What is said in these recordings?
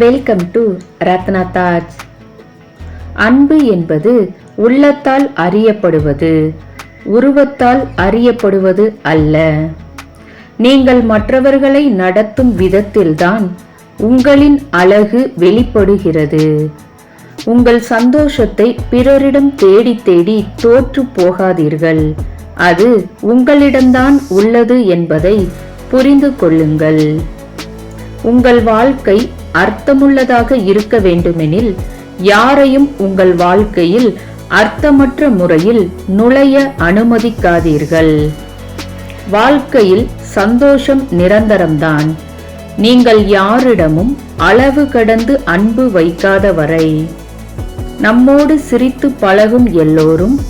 Welcome to Ratna Taj அன்பு என்பது உள்ளத்தால் அறியப்படுவது உருவத்தால் அறியப்படுவது அல்ல. நீங்கள் மற்றவர்களை நடத்தும் விதத்தில்தான் உங்களின் அழகு வெளிப்படுகிறது. உங்கள் சந்தோஷத்தை பிறரிடம் தேடி தேடி தோற்று போகாதீர்கள். அது உங்களிடம்தான் உள்ளது என்பதை புரிந்து கொள்ளுங்கள். உங்கள் வாழ்க்கை அர்த்தமுள்ளதாக இருக்க வேண்டுமெனில் யாரையும் உங்கள் வாழ்க்கையில் அர்த்தமற்ற முறையில் நுழைய அனுமதிக்காதீர்கள். வாழ்க்கையில் சந்தோஷம் நிரந்தரம்தான். நீங்கள் யாரிடமும் அளவு கடந்து அன்பு வைக்காத வரை நம்மோடு சிரித்து பழகும் எல்லோரும்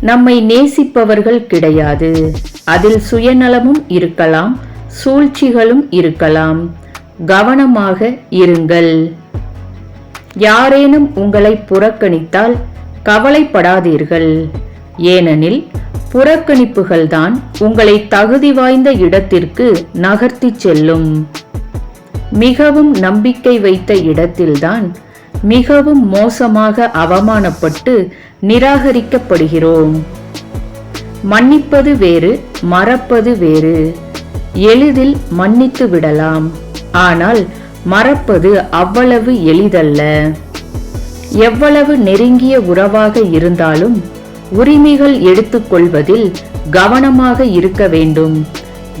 நம்மை நேசிப்பவர்கள் கிடையாது. அதில் சுயநலமும் இருக்கலாம் சூழ்ச்சிகளும் இருக்கலாம். கவனமாக இருங்கள். யாரேனும் உங்களை புறக்கணித்தால் கவலைப்படாதீர்கள். ஏனெனில் புறக்கணிப்புகள்தான் உங்களை தகுதி வாய்ந்த இடத்திற்கு நகர்த்திச் செல்லும். மிகவும் நம்பிக்கை வைத்த இடத்தில்தான் மிகவும் மோசமாக அவமானப்பட்டு நிராகரிக்கப்படுகிறோம். மன்னிப்பது வேறு மறப்பது வேறு. எளிதில் மன்னித்து விடலாம். ஆனால் மறப்பது அவ்வளவு எளிதல்ல. எவ்வளவு நெருங்கிய உறவாக இருந்தாலும் உரிமைகள் எடுத்துக்கொள்வதில் கவனமாக இருக்க வேண்டும்.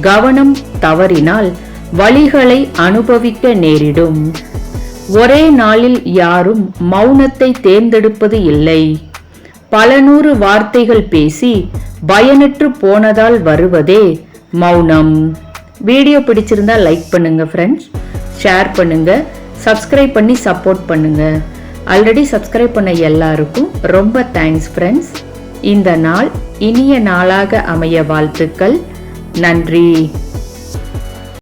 கவனம் தவறினால் வழிகளை அனுபவிக்க நேரிடும். ஒரே நாளில் யாரும் மௌனத்தை தேர்ந்தெடுப்பது இல்லை. பல நூறு வார்த்தைகள் பேசி பயனற்று போனதால் வருவதே மௌனம். வீடியோ பிடிச்சிருந்தா லைக் பண்ணுங்க ஃப்ரெண்ட்ஸ் ஷேர் பண்ணுங்க. சப்ஸ்கிரைப் பண்ணி சப்போர்ட் பண்ணுங்க. ஆல்ரெடி சப்ஸ்கிரைப் பண்ண எல்லாருக்கும் ரொம்ப தேங்க்ஸ் ஃப்ரெண்ட்ஸ் இந்த நாள் இனிய நாளாக அமைய வாழ்த்துக்கள். நன்றி.